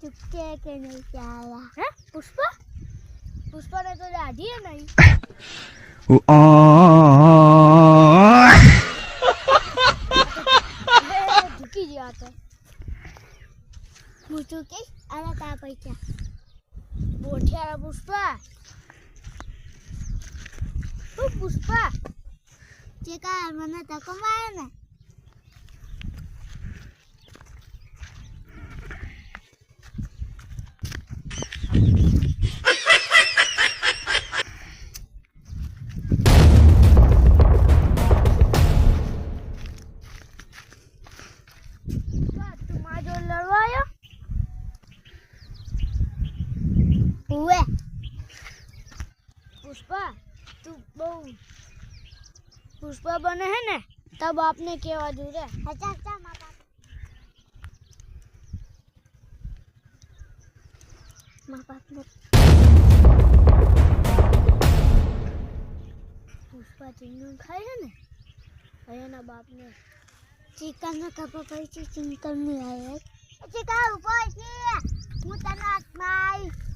છે કે નહીં ચાલા. હે? પુષ્પા? પુષ્પાને તો દાઢી નહીં. ઢૂકી ગયા તો. હું કહીશ? આલા તા પૈસા. બોઠિયારા પુષ્પા. પુષ્પા. જે કા મને તકો મારે ને पुष्पा, तू बहु। पुष्पा बने है ना? तब आपने क्यों अधूरे अच्छा अच्छा माँ माँ ने पुष्पा चिंगम खाए है ना? अरे ना बाप ने। चिकन ना कपा पर चिकन नहीं आया चिकन ऊपर से मुतना आत्माई